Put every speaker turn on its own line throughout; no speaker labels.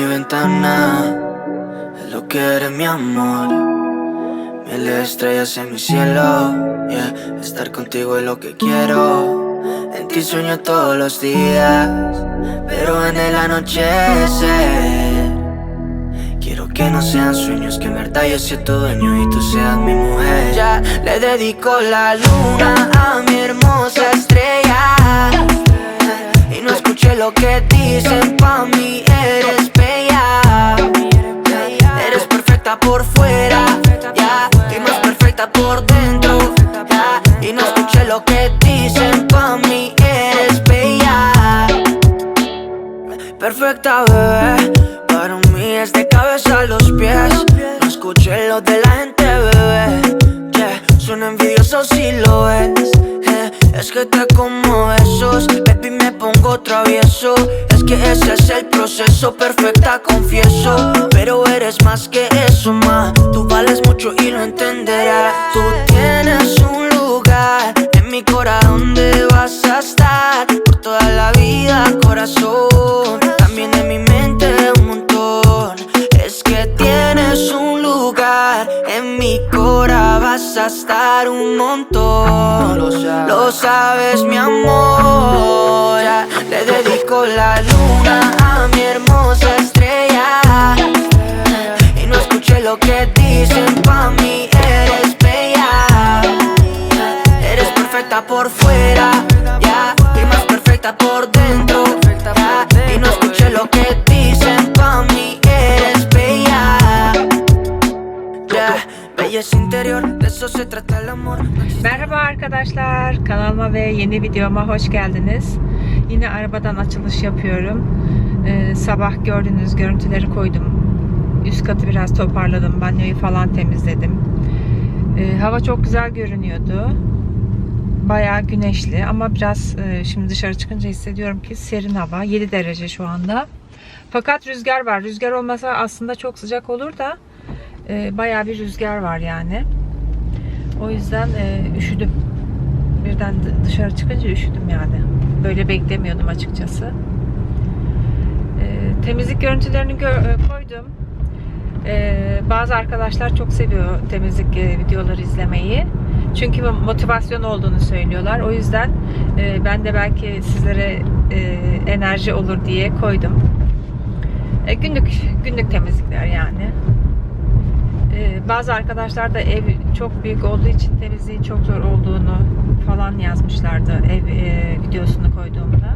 mi ventana es lo que eres mi amor. De estrellas en mi cielo, yeah. Estar contigo es lo que quiero. En ti sueño todos los días, pero en el anochecer. Quiero que no sean sueños, que en verdad yo sea tu dueño y tú seas mi mujer. Ya le dedico la luna a mi hermosa estrella. Y no escuché lo que dicen, pa' mí eres por fuera, ya. Y más perfecta por dentro, ya. Y no escuché lo que dicen, pa' mí eres bella. Perfecta, bebé. Para mí es de cabeza a los pies. No escuché lo de la gente, bebé. Yeah. Son envidiosos si lo ves. Es que te como esos, baby, me pongo travieso. Es que ese es el proceso, perfecta, confieso. Pero eres más que eso, ma. Tú vales mucho y lo entenderás. Tú tienes un lugar en mi corazón donde vas a estar por toda la vida, corazón. En mi cora, vas a estar un montón. Lo sabes, mi amor. Ya Le dedico la luna a mi hermosa estrella. Y no escuché lo que dicen, pa' mí eres bella. Eres perfecta por fuera, ya. Y más perfecta por
Merhaba arkadaşlar, kanalıma ve yeni videoma hoş geldiniz. Yine arabadan açılış yapıyorum. Ee, sabah gördüğünüz görüntüleri koydum. Üst katı biraz toparladım, banyoyu falan temizledim. Ee, hava çok güzel görünüyordu. Bayağı güneşli ama biraz e, şimdi dışarı çıkınca hissediyorum ki serin hava. 7 derece şu anda. Fakat rüzgar var. Rüzgar olmasa aslında çok sıcak olur da e, bayağı bir rüzgar var yani. O yüzden e, üşüdüm. Birden dışarı çıkınca üşüdüm yani. Böyle beklemiyordum açıkçası. E, temizlik görüntülerini gö- e, koydum. E, bazı arkadaşlar çok seviyor temizlik e, videoları izlemeyi. Çünkü motivasyon olduğunu söylüyorlar. O yüzden e, ben de belki sizlere e, enerji olur diye koydum. E, günlük günlük temizlikler yani. Ee, bazı arkadaşlar da ev çok büyük olduğu için temizliğin çok zor olduğunu falan yazmışlardı ev e, videosunu koyduğumda.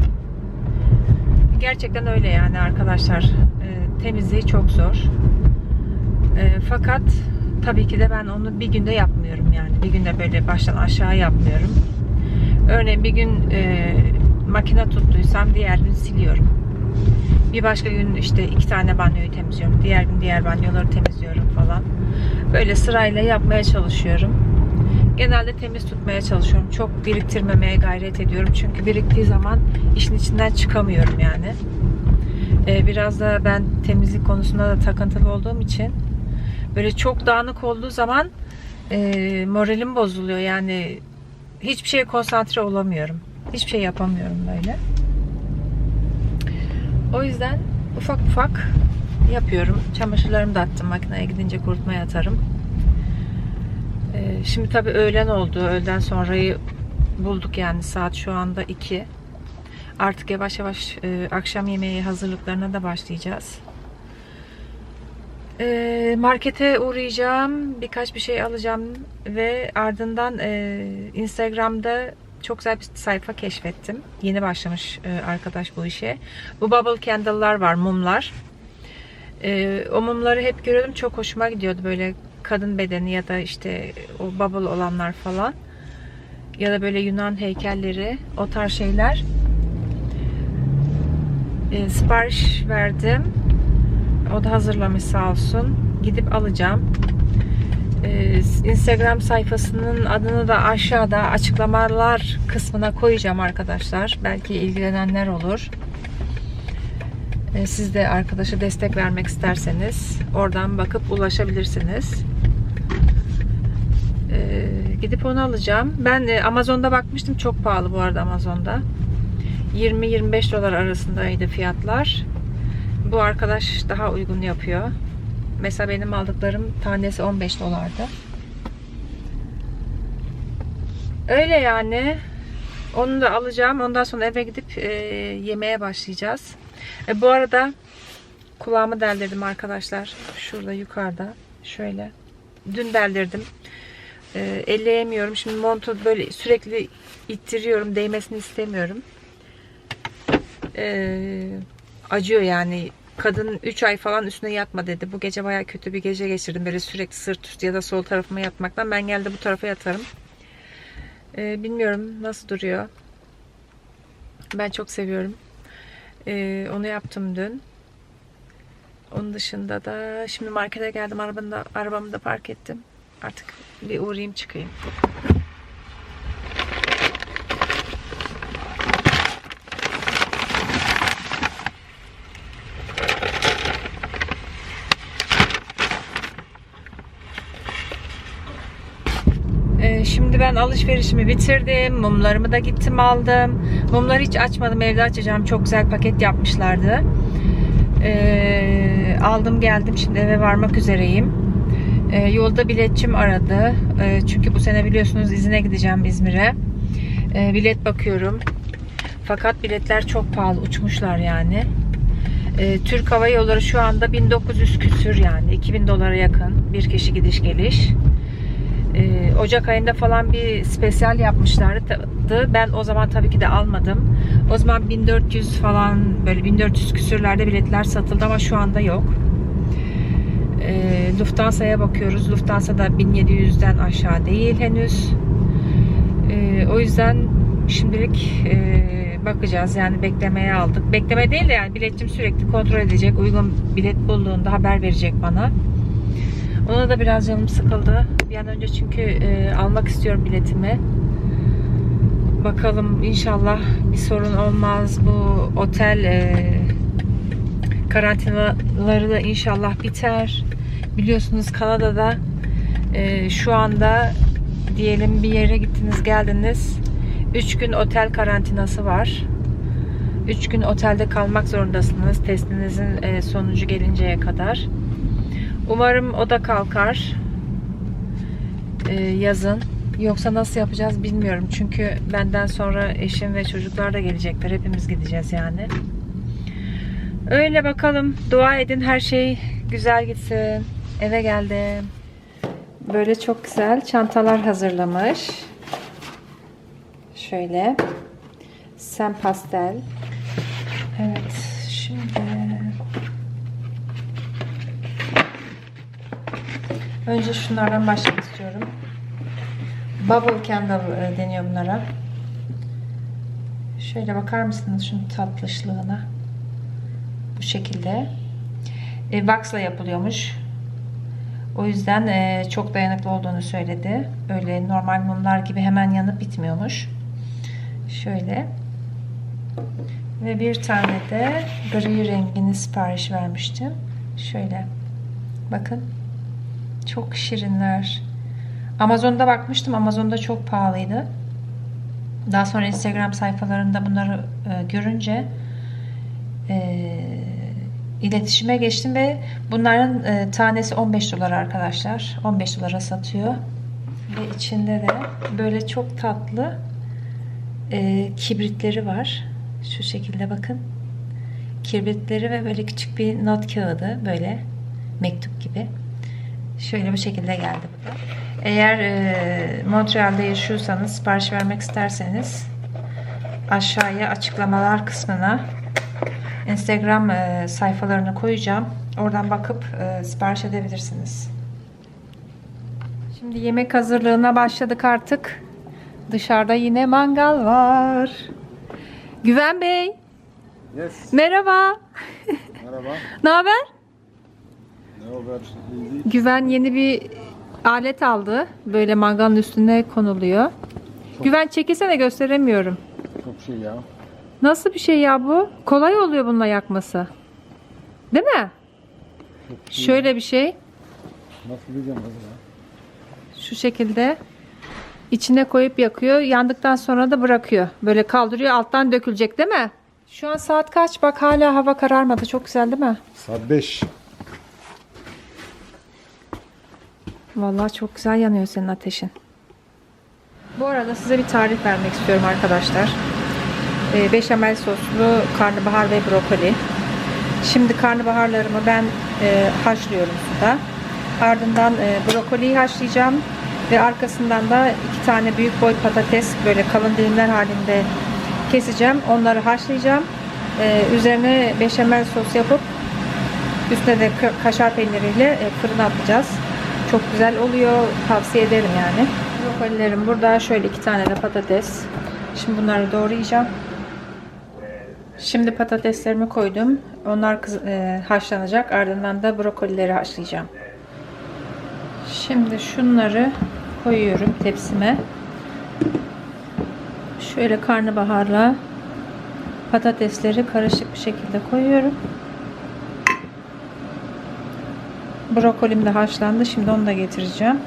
Gerçekten öyle yani arkadaşlar. Ee, temizliği çok zor. Ee, fakat tabii ki de ben onu bir günde yapmıyorum yani. Bir günde böyle baştan aşağı yapmıyorum. Örneğin bir gün e, makine tuttuysam diğer gün siliyorum. Bir başka gün işte iki tane banyoyu temizliyorum. Diğer gün diğer banyoları temizliyorum falan. Böyle sırayla yapmaya çalışıyorum. Genelde temiz tutmaya çalışıyorum. Çok biriktirmemeye gayret ediyorum. Çünkü biriktiği zaman işin içinden çıkamıyorum yani. Ee, biraz da ben temizlik konusunda da takıntılı olduğum için böyle çok dağınık olduğu zaman e, moralim bozuluyor. Yani hiçbir şeye konsantre olamıyorum. Hiçbir şey yapamıyorum böyle. O yüzden ufak ufak yapıyorum. Çamaşırlarımı da attım makineye gidince kurutmaya atarım. Ee, şimdi tabii öğlen oldu. Öğleden sonrayı bulduk yani saat şu anda 2. Artık yavaş yavaş e, akşam yemeği hazırlıklarına da başlayacağız. Ee, markete uğrayacağım. Birkaç bir şey alacağım ve ardından e, Instagram'da çok güzel bir sayfa keşfettim. Yeni başlamış e, arkadaş bu işe. Bu bubble candle'lar var, mumlar. E, o mumları hep görüyordum. Çok hoşuma gidiyordu böyle kadın bedeni ya da işte o bubble olanlar falan. Ya da böyle Yunan heykelleri, o tarz şeyler. E, sipariş verdim. O da hazırlamış sağ olsun. Gidip alacağım. Ee, Instagram sayfasının adını da aşağıda açıklamalar kısmına koyacağım arkadaşlar. Belki ilgilenenler olur. Ee, Siz de arkadaşa destek vermek isterseniz oradan bakıp ulaşabilirsiniz. Ee, Gidip onu alacağım. Ben e, Amazon'da bakmıştım. Çok pahalı bu arada Amazon'da. 20-25 dolar arasındaydı fiyatlar. Bu arkadaş daha uygun yapıyor. Mesela benim aldıklarım tanesi 15 dolardı. Öyle yani. Onu da alacağım. Ondan sonra eve gidip e, yemeğe başlayacağız. E, bu arada kulağımı deldirdim arkadaşlar. Şurada yukarıda. Şöyle. Dün deldirdim. E, elleyemiyorum. Şimdi montu böyle sürekli ittiriyorum. Değmesini istemiyorum. E, acıyor yani. Kadın 3 ay falan üstüne yatma dedi. Bu gece baya kötü bir gece geçirdim. Böyle sürekli sırt üstü ya da sol tarafıma yatmaktan. Ben geldi bu tarafa yatarım. Ee, bilmiyorum nasıl duruyor. Ben çok seviyorum. Ee, onu yaptım dün. Onun dışında da şimdi markete geldim. Arabamı da, arabamı da park ettim. Artık bir uğrayayım çıkayım. Ee, Şimdi ben alışverişimi bitirdim. Mumlarımı da gittim aldım. Mumları hiç açmadım. Evde açacağım. Çok güzel paket yapmışlardı. Ee, aldım geldim. Şimdi eve varmak üzereyim. Ee, yolda biletçim aradı. Ee, çünkü bu sene biliyorsunuz izine gideceğim İzmir'e. Ee, bilet bakıyorum. Fakat biletler çok pahalı. Uçmuşlar yani. Ee, Türk Hava Yolları şu anda 1900 küsür yani. 2000 dolara yakın. Bir kişi gidiş geliş. Ee, Ocak ayında falan bir spesyal yapmışlardı. Ben o zaman tabii ki de almadım. O zaman 1400 falan böyle 1400 küsürlerde biletler satıldı ama şu anda yok. Ee, Lufthansa'ya bakıyoruz. Lufthansa da 1700'den aşağı değil henüz. Ee, o yüzden şimdilik e, bakacağız. Yani beklemeye aldık. Bekleme değil de yani biletçim sürekli kontrol edecek. Uygun bilet bulduğunda haber verecek bana. Ona da biraz canım sıkıldı. Bir an önce çünkü e, almak istiyorum biletimi. Bakalım inşallah bir sorun olmaz. Bu otel e, karantinaları da inşallah biter. Biliyorsunuz Kanada'da e, şu anda diyelim bir yere gittiniz geldiniz. 3 gün otel karantinası var. 3 gün otelde kalmak zorundasınız testinizin e, sonucu gelinceye kadar. Umarım o da kalkar e, yazın. Yoksa nasıl yapacağız bilmiyorum. Çünkü benden sonra eşim ve çocuklar da gelecekler. Hepimiz gideceğiz yani. Öyle bakalım. Dua edin her şey güzel gitsin. Eve geldim. Böyle çok güzel çantalar hazırlamış. Şöyle. Sen pastel. Önce şunlardan başlamak istiyorum. Bubble candle e, deniyor bunlara. Şöyle bakar mısınız şunun tatlışlığına? Bu şekilde. E, wax'la yapılıyormuş. O yüzden e, çok dayanıklı olduğunu söyledi. Öyle normal mumlar gibi hemen yanıp bitmiyormuş. Şöyle. Ve bir tane de gri rengini sipariş vermiştim. Şöyle. Bakın. Çok şirinler. Amazon'da bakmıştım. Amazon'da çok pahalıydı. Daha sonra Instagram sayfalarında bunları e, görünce e, iletişime geçtim ve bunların e, tanesi 15 dolar arkadaşlar. 15 dolara satıyor. Ve içinde de böyle çok tatlı e, kibritleri var. Şu şekilde bakın. Kibritleri ve böyle küçük bir not kağıdı böyle mektup gibi. Şöyle bu şekilde geldi. Eğer e, Montreal'de yaşıyorsanız sipariş vermek isterseniz aşağıya açıklamalar kısmına Instagram e, sayfalarını koyacağım. Oradan bakıp e, sipariş edebilirsiniz. Şimdi yemek hazırlığına başladık artık. Dışarıda yine mangal var. Güven Bey,
Yes.
merhaba.
Merhaba.
Ne haber?
Ne haber? İyi değil.
Güven yeni bir alet aldı. Böyle mangalın üstüne konuluyor. Güven çekilsene gösteremiyorum.
Çok şey ya.
Nasıl bir şey ya bu? Kolay oluyor bununla yakması. Değil mi?
Çok şey.
Şöyle bir şey.
Nasıl diyeceğim ya?
Şu şekilde içine koyup yakıyor. Yandıktan sonra da bırakıyor. Böyle kaldırıyor alttan dökülecek değil mi? Şu an saat kaç? Bak hala hava kararmadı. Çok güzel değil mi?
Saat 5.
Vallahi çok güzel yanıyor senin ateşin. Bu arada size bir tarif vermek istiyorum arkadaşlar. Ee, beşamel soslu karnabahar ve brokoli. Şimdi karnabaharlarımı ben e, haşlıyorum suda. Ardından e, brokoliyi haşlayacağım ve arkasından da iki tane büyük boy patates böyle kalın dilimler halinde keseceğim. Onları haşlayacağım. Ee, üzerine beşamel sos yapıp Üstüne de ka- kaşar peyniriyle e, fırına atacağız. Çok güzel oluyor. Tavsiye ederim yani. Brokolilerim burada. Şöyle iki tane de patates. Şimdi bunları doğrayacağım. Şimdi patateslerimi koydum. Onlar e, haşlanacak. Ardından da brokolileri haşlayacağım. Şimdi şunları koyuyorum tepsime. Şöyle karnabaharla patatesleri karışık bir şekilde koyuyorum. Brokolim de haşlandı. Şimdi onu da getireceğim.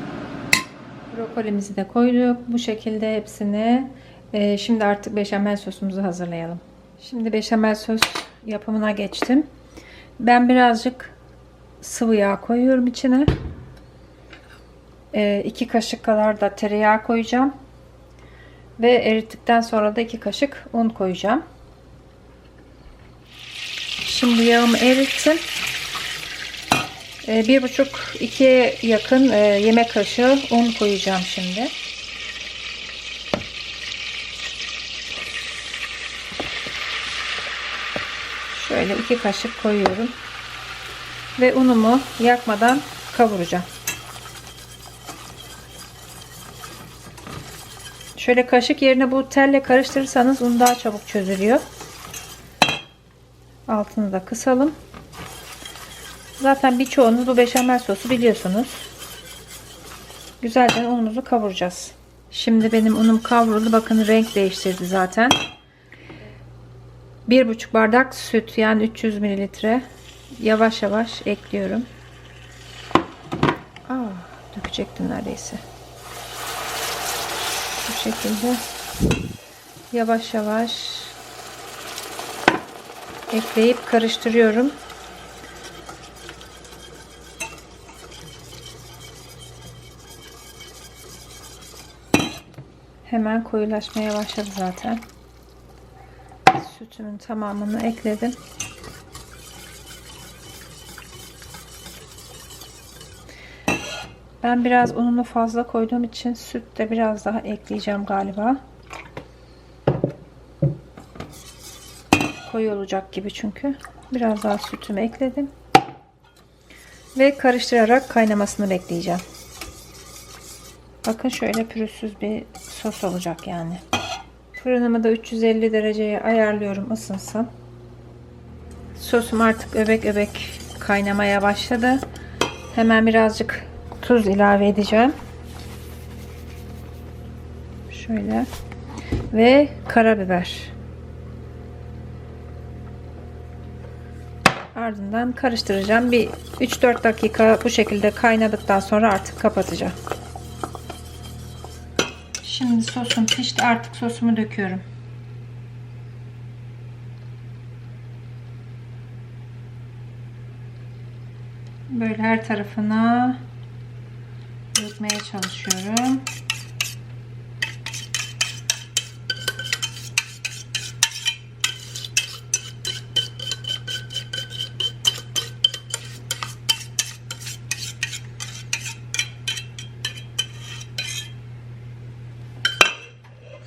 Brokolimizi de koyduk. Bu şekilde hepsini. Ee, şimdi artık beşamel sosumuzu hazırlayalım. Şimdi beşamel sos yapımına geçtim. Ben birazcık sıvı yağ koyuyorum içine. 2 kaşık kadar da tereyağı koyacağım. Ve erittikten sonra da 2 kaşık un koyacağım. Şimdi yağımı erittim. Ee, Bir buçuk ikiye yakın e, yemek kaşığı un koyacağım şimdi. Şöyle iki kaşık koyuyorum. Ve unumu yakmadan kavuracağım. Şöyle kaşık yerine bu telle karıştırırsanız un daha çabuk çözülüyor. Altını da kısalım. Zaten birçoğunuz bu beşamel sosu biliyorsunuz. Güzelce unumuzu kavuracağız. Şimdi benim unum kavruldu. Bakın renk değiştirdi zaten. 1,5 bardak süt yani 300 mililitre yavaş yavaş ekliyorum. Aa, dökecektim neredeyse. Bu şekilde yavaş yavaş ekleyip karıştırıyorum. Hemen koyulaşmaya başladı zaten. Sütümün tamamını ekledim. Ben biraz ununu fazla koyduğum için süt de biraz daha ekleyeceğim galiba. Koyu olacak gibi çünkü. Biraz daha sütümü ekledim. Ve karıştırarak kaynamasını bekleyeceğim. Bakın şöyle pürüzsüz bir sos olacak yani. Fırınımı da 350 dereceye ayarlıyorum ısınsın. Sosum artık öbek öbek kaynamaya başladı. Hemen birazcık tuz ilave edeceğim. Şöyle. Ve karabiber. Ardından karıştıracağım. Bir 3-4 dakika bu şekilde kaynadıktan sonra artık kapatacağım. Şimdi sosum pişti. Artık sosumu döküyorum. Böyle her tarafına dökmeye çalışıyorum.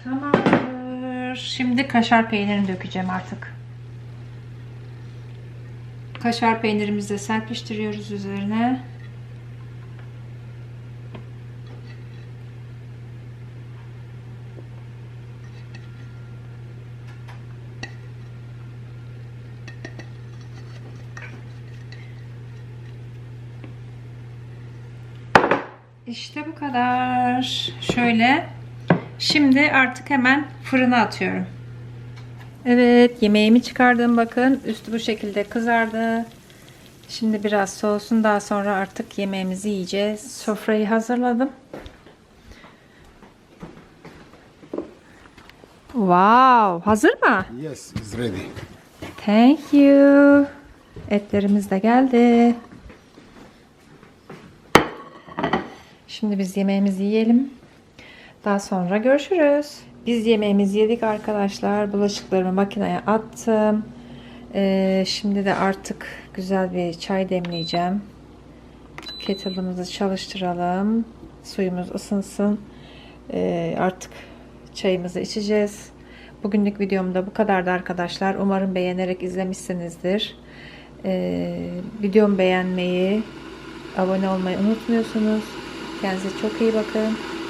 Tamamdır. Şimdi kaşar peynirini dökeceğim artık. Kaşar peynirimizi de serpiştiriyoruz üzerine. İşte bu kadar. Şöyle. Şimdi artık hemen fırına atıyorum. Evet yemeğimi çıkardım bakın. Üstü bu şekilde kızardı. Şimdi biraz soğusun daha sonra artık yemeğimizi yiyeceğiz. Sofrayı hazırladım. Wow, hazır mı?
Yes, it's ready.
Thank you. Etlerimiz de geldi. Şimdi biz yemeğimizi yiyelim. Daha sonra görüşürüz. Biz yemeğimizi yedik arkadaşlar. Bulaşıklarımı makineye attım. Ee, şimdi de artık güzel bir çay demleyeceğim. Kettle'ımızı çalıştıralım. Suyumuz ısınsın. Ee, artık çayımızı içeceğiz. Bugünlük videom da bu kadardı arkadaşlar. Umarım beğenerek izlemişsinizdir. Ee, videomu beğenmeyi, abone olmayı unutmuyorsunuz. Kendinize çok iyi bakın.